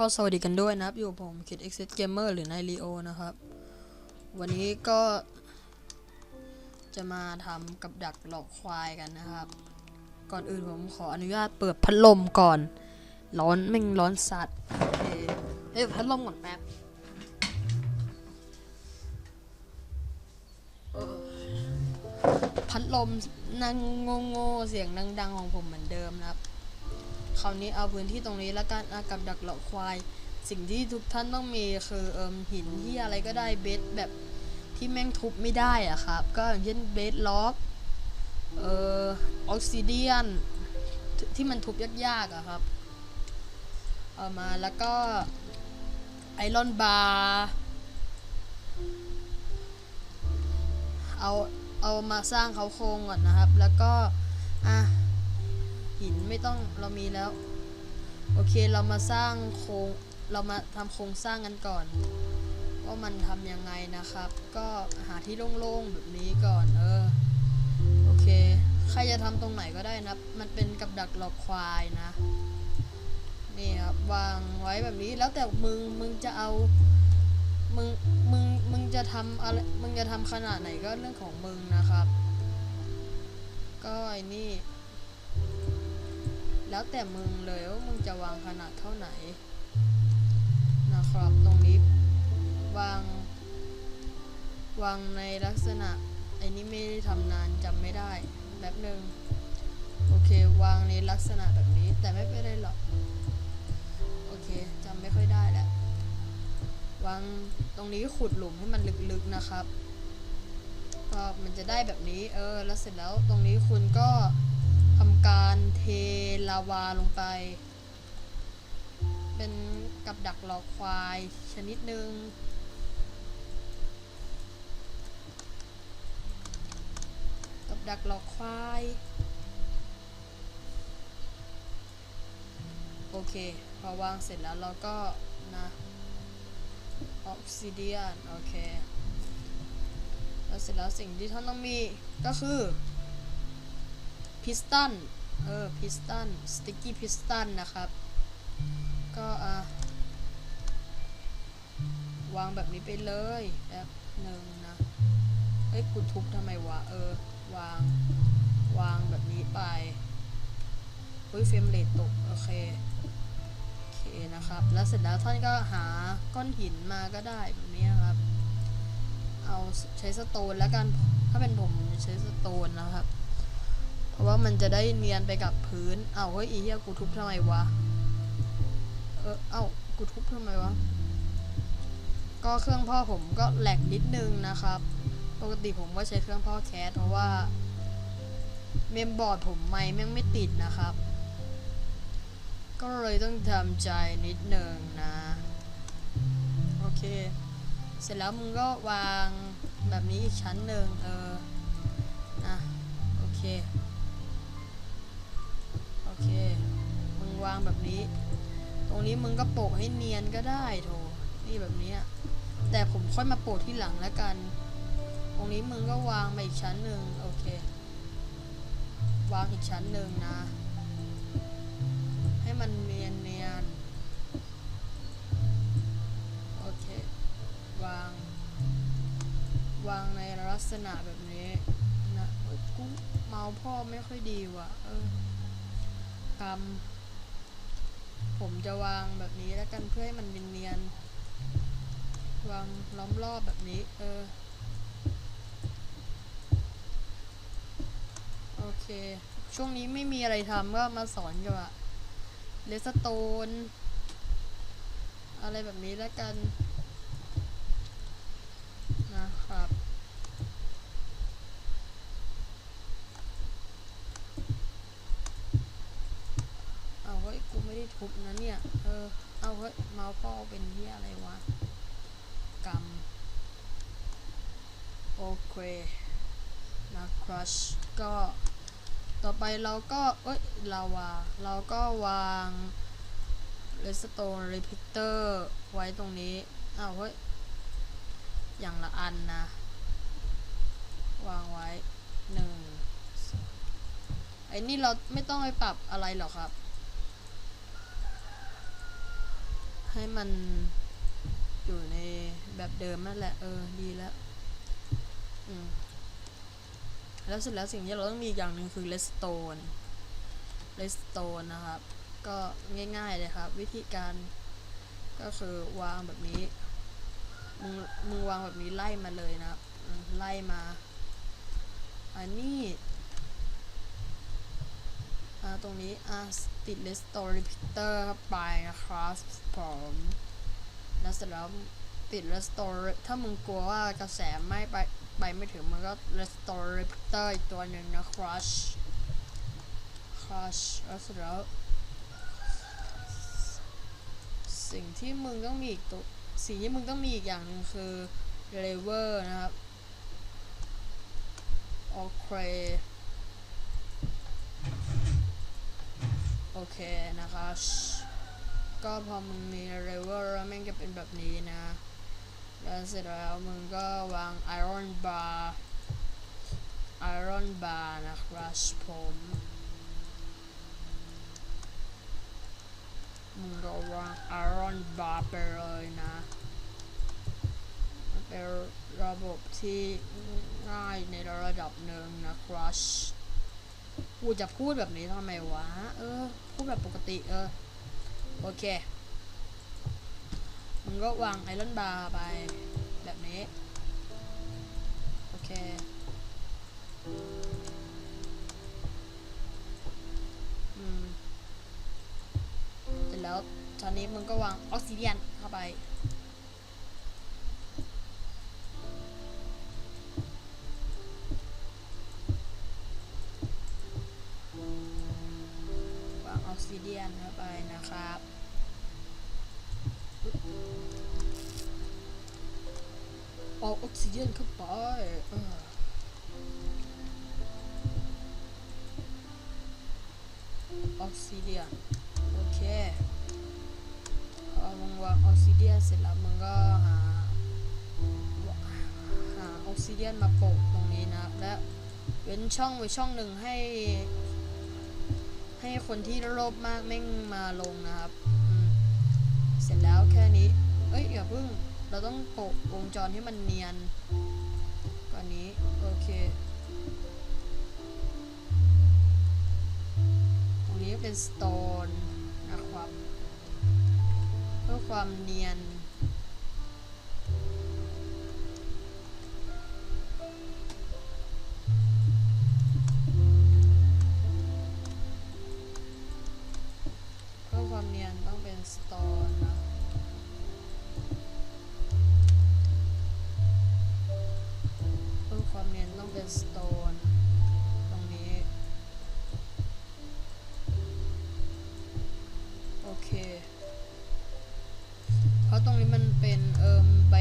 ก็สวัสดีกันด้วยนะครับ อยู่ผมคิด e x i t Gamer หรือนายลีโอนะครับ วันนี้ก็จะมาทำกับดักหลอกควายกันนะครับ ก่อนอื่นผมขออนุญาตเปิดพัดลมก่อน ร้อนแม่งร้อนสัตว์เฮ้ยพัดลมก่อนแป๊บพัดลมนั่งโง่ๆเสียงดังๆของผมเหมือนเดิมนะครับ คราวนี้เอาพื้นที่ตรงนี้แล้วกันอากับดักเหลาะควาย สิ่งที่ทุกท่านต้องมีคือเอิมหินที่อะไรก็ได้เบสแบบที่แม่งทุบไม่ได้อะครับ ก็อย่างเช่นเบสล็อกเอ่อออกซิเดียนที่มันทุบยากๆอะครับ เอามาแล้วก็ไอรอนบาร์เอาเอามาสร้างเขาโครงก่อนนะครับ แล้วก็อะ หินไม่ต้องเรามีแล้ว โอเคเรามาสร้างโครงเรามาทำโครงสร้างกันก่อน ว่ามันทำยังไงนะครับ ก็หาที่โล่งๆแบบนี้ก่อน เออ โอเค ใครจะทำตรงไหนก็ได้นะ มันเป็นกับดักหลอกควายนะ นี่ครับวางไว้แบบนี้แล้วแต่มึง มึงจะเอา มึง มึง มึงจะทำอะไร มึงจะทำขนาดไหนก็เรื่องของมึงนะครับ ก็ไอ้นี่ แล้วแต่มึงเลยว่ามึงจะวางขนาดเท่าไหนนะครับตรงนี้วาง วางในลักษณะไอ้นี่ไม่ได้ทำนานจำไม่ได้แบบหนึ่งโอเควางในลักษณะแบบนี้แต่ไม่เป็นไรหรอกโอเคจำไม่ค่อยได้แหล้ววางตรงนี้ขุดหลุมให้มันลึกๆนะครับก็มันจะได้แบบนี้เออแล้วเสร็จแล้วตรงนี้คุณก็ ทำการเทลาวาลงไป เป็นกับดักหลอกควายชนิดหนึ่งกับดักหลอกควาย โอเค พอวางเสร็จแล้วเราก็นะออกซิเดียน โอเค แล้วเสร็จแล้วสิ่งที่ท่านต้องมีก็คือ พิสตันเออพิสตันสติกกี้พิสตันนะครับ ก็อะวางแบบนี้ไปเลยแบบหนึ่งนะเอ้ยกูทุบทำไมวะ เออ วาง วางแบบนี้ไปเฮ้ยเฟรมเรทตก โอเค โอเคนะครับ แล้วเสร็จแล้วท่านก็หาก้อนหินมาก็ได้แบบนี้ครับ เอาใช้สโตนแล้วกัน ถ้าเป็นผมใช้สโตนนะครับ เพราะว่ามันจะได้เนียนไปกับพื้น เอาเฮ้ยอีเหี้ยกูทุบทำไมวะ เออ เอ้า กูทุบทำไมวะ ก็เครื่องพ่อผมก็แหลกนิดนึงนะครับ ปกติผมก็ใช้เครื่องพ่อแคสเพราะว่า เมมบอร์ดผมไม่แม่งไม่ติดนะครับ ก็เลยต้องทำใจนิดนึงนะ โอเค เสร็จแล้วมึงก็วางแบบนี้อีกชั้นหนึ่งเออนะโอเค วางแบบนี้ ตรงนี้มึงก็โปะให้เนียนก็ได้โถนี่แบบนี้แต่ผมค่อยมาโปะที่หลังแล้วกัน ตรงนี้มึงก็วางมาอีกชั้นหนึ่งโอเค วางอีกชั้นหนึ่งนะ ให้มันเนียนเนียนโอเค วาง วางในลักษณะแบบนี้นะเอ้ยกูเมาพ่อไม่ค่อยดีว่ะ เออกำ ผมจะวางแบบนี้แล้วกันเพื่อให้มันเนียนๆวางล้อมรอบแบบนี้ เออ โอเค ช่วงนี้ไม่มีอะไรทำก็มาสอนกันอะเลสโตน อะไรแบบนี้แล้วกัน นะครับ เอาเฮ้ย กูไม่ได้ ทุบนะเนี่ย เออ เอาเฮ้ย เมาส์พ่อเป็นเหี้ยอะไรวะกำโอเคนะครัชก็ ต่อไปเราก็ เอ้ย ลาวา เราก็วางเรสโตนรีพิเตอร์ไว้ตรงนี้ เอาเฮ้ย อย่างละอันนะ วางไว้หนึ่งไอ้นี่เราไม่ต้องไปปรับอะไรหรอกครับ ให้มันอยู่ในแบบเดิมนั่นแหละ เออ ดีแล้ว อืม แล้วเสร็จแล้วสิ่งที่เราต้องมีอย่างหนึ่งคือ redstone redstone นะครับ ก็ง่ายๆเลยครับ วิธีการก็คือวางแบบนี้ มึงมึงวางแบบนี้ไล่มาเลยนะไล่มา อันนี้ อ่าตรงนี้อ่าติด restore repeater เข้าไปนะครับผมแล้วเสร็จแล้วติด restore ถ้ามึงกลัวว่ากระแสไม่ไปไปไม่ถึงมันก็ restore repeater อีกตัวหนึ่งนะ crush crush แล้วเสร็จแล้วสิ่งที่มึงต้องมีอีกตัวสิ่งที่มึงต้องมีอีกอย่างหนึ่งคือ lever นะครับ โอเค โอเคนะคะก็พอมึงมี lever แล้วแม่งจะเป็นแบบนี้นะ แล้วเสร็จแล้วมึงก็วาง iron bar iron bar นะครับผมมึงก็วาง iron bar ไปเลยนะเป็นระบบที่ง่ายในระดับหนึ่งนะครับกูจะพูดแบบนี้ทำไมวะ เออ พูดแบบปกติเออ โอเคมึงก็วางไอรอนบาร์ไปแบบนี้ โอเค อืม เสร็จแล้วตอนนี้มึงก็วางออกซิเดียนเข้าไป ซิเดียนเข้าไปนะครับเอาออกซิเดียนเข้าไปออกซิเดียนโอเคพอมึงวางออกซิเดียนเสร็จแล้วมึงก็หาหาออกซิเดียนมาโปะตรงนี้นะครับและเว้นช่องไว้ช่องหนึ่งให้ ให้คนที่โลภมากแม่งมาลงนะครับ เสร็จแล้วแค่นี้ เอ้ยอย่าเพิ่ง เราต้องโปะวงจรให้มันเนียนกว่านี้ โอเค ตรงนี้เป็นสโตนนะครับ เพื่อความเนียน เป็นเอิมไบ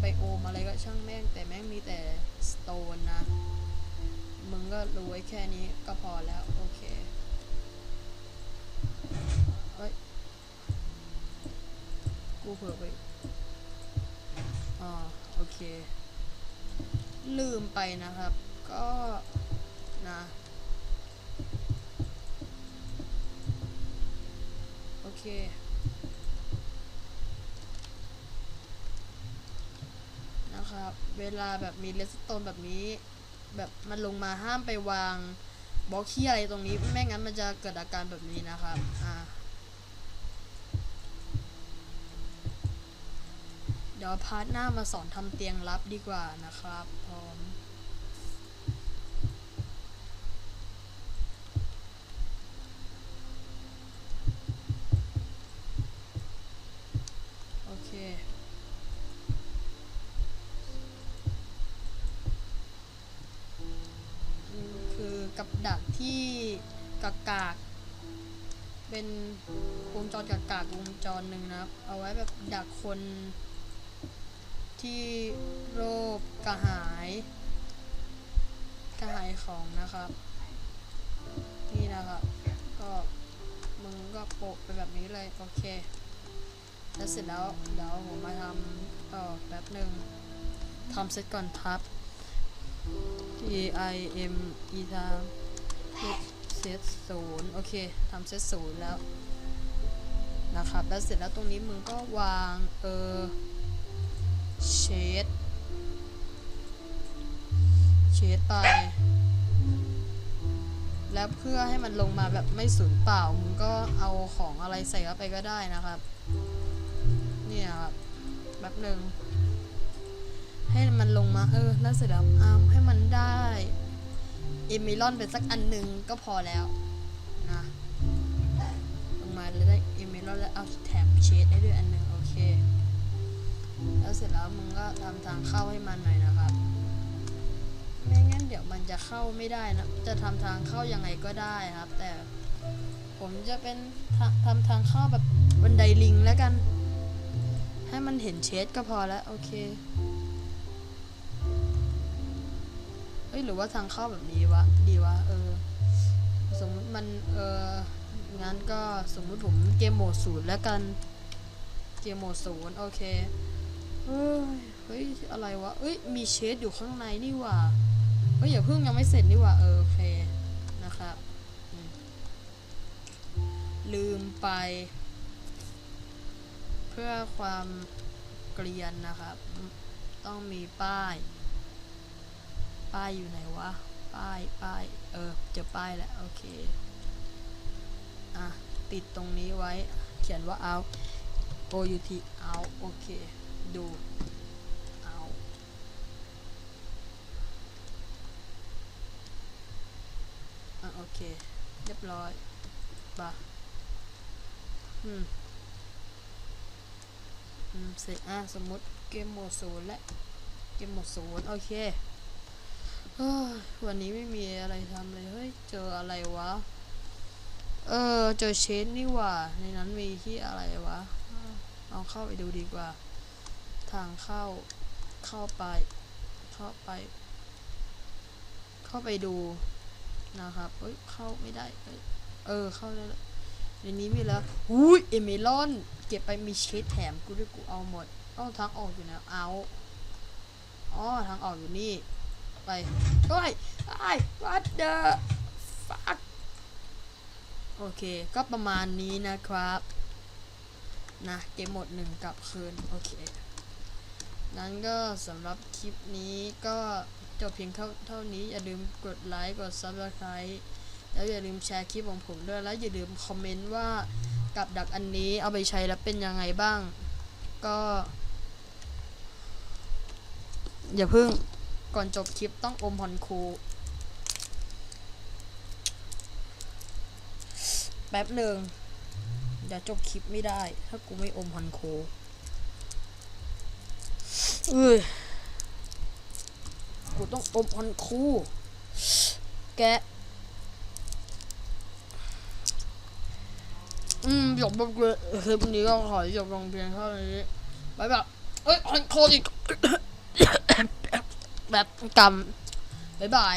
ไบโอมอะไรก็ช่างแม่ง แต่แม่งมีแต่สโตนนะ มึงก็รู้ไว้แค่นี้ก็พอแล้ว โอเคเฮ้ย กูเผื่อไปอ่าโอเค ลืมไปนะครับ ก็นะโอเค นะครับ เวลาแบบมีเลสโตนแบบนี้ แบบมันลงมาห้ามไปวางบล็อกที่อะไรตรงนี้ ไม่งั้นมันจะเกิดอาการแบบนี้นะครับ อ่า เดี๋ยวพาร์ทหน้ามาสอนทำเตียงรับดีกว่านะครับพร้อม กากกๆ เป็นวงจรกากกๆวงจรหนึ่งนะครับ เอาไว้แบบดักคนที่โรคกระหาย กระหายของนะครับ นี่นะครับ ก็มึงก็โปะไปแบบนี้เลย โอเค แล้วเสร็จแล้ว เดี๋ยวผมมาทำต่อแป๊บหนึ่งทำเสร็จก่อนครับ T I M E ทำ เซตศูนย์โอเคทำเซตศูนย์แล้วนะครับแล้วเสร็จแล้วตรงนี้มึงก็วางเออเชดเชดไป แล้วเพื่อให้มันลงมาแบบไม่สูญเปล่า มึงก็เอาของอะไรใส่เข้าไปก็ได้นะครับ เนี่ยครับแบบหนึ่งให้มันลงมาเออแล้วเสร็จแล้วเอาให้มันได้ เอมิลอนไปสักอันหนึ่งก็พอแล้วนะลงมาแล้วได้เอมิลอนแล้วเอาแถมเชดได้ด้วยอันหนึ่งโอเค แล้วเสร็จแล้วมึงก็ทำทางเข้าให้มันหน่อยนะครับไม่งั้นเดี๋ยวมันจะเข้าไม่ได้นะ จะทำทางเข้ายังไงก็ได้ครับ แต่ผมจะเป็นทาทำทางเข้าแบบบันไดลิงแล้วกัน ให้มันเห็นเชดก็พอแล้วโอเค ยหรือว่าทางเข้าแบบนี้วะดีวะเออ สมมติมันเอองั้นก็สมมุติผมเกมโหมดศูนย์แล้วกัน เกมโหมดศูนย์โอเคเฮ้ยเฮ้ยอะไรวะเอ้ยมีเชดอยู่ข้างในนี่ว่าเฮ้ยอย่าเพิ่งยังไม่เสร็จนี่ว่าเออโอเคนะครับลืมไป เพื่อความเกลียนนะครับ ต้องมีป้าย ป้ายอยู่ไหนวะ ป้าย ป้าย เออ เจอป้ายแล้ว โอเค อะ ติดตรงนี้ไว้ เขียนว่า out o u t out โอเค ดู out อะ โอเค เรียบร้อยปะอืม อืม เสร็จ อะ สมมติเกมโหมดศูนย์และ เกมโหมดศูนย์โอเค วันนี้ไม่มีอะไรทำเลย เฮ้ย เจออะไรวะ เออ เจอเชนนี่ว่า ในนั้นมีที่อะไรวะ เอาเข้าไปดูดีกว่า ทางเข้า เข้าไป เข้าไป เข้าไปดูนะครับ เอ้ย เข้าไม่ได้ เออ เข้าได้แล้วในนี้มีแล้วอุ้ยเอเมลอน เก็บไปมีเชดแถมกูด้วยกูเอาหมด เอ้าทางออกอยู่ไหนเอา อ๋อ ทางออกอยู่นี่ ไปเฮ้ยไอ้ what the fuck โอเค ก็ประมาณนี้นะครับ นะ เกมหมดหนึ่งกลับคืน โอเคนั้นก็สำหรับคลิปนี้ก็จบเพียงเท่าเท่านี้ อย่าลืมกดไลค์ กด subscribe แล้วอย่าลืมแชร์คลิปของผมด้วย แล้วอย่าลืมคอมเมนต์ว่ากับดักอันนี้เอาไปใช้แล้วเป็นยังไงบ้าง ก็ อย่าเพิ่ง ก่อนจบคลิปต้องอมฮอนคู แป๊บหนึ่งเดี๋ยวจบคลิปไม่ได้ ถ้ากูไม่อมฮอนคูเอ้ยกูต้องอมฮอนคู แกะอืมจบแบบคลิปนี้ก็ขอจบลงเพียงเท่านี้บายบายเอ้ยฮอนคูอีก แบบกรรมบ๊ายบาย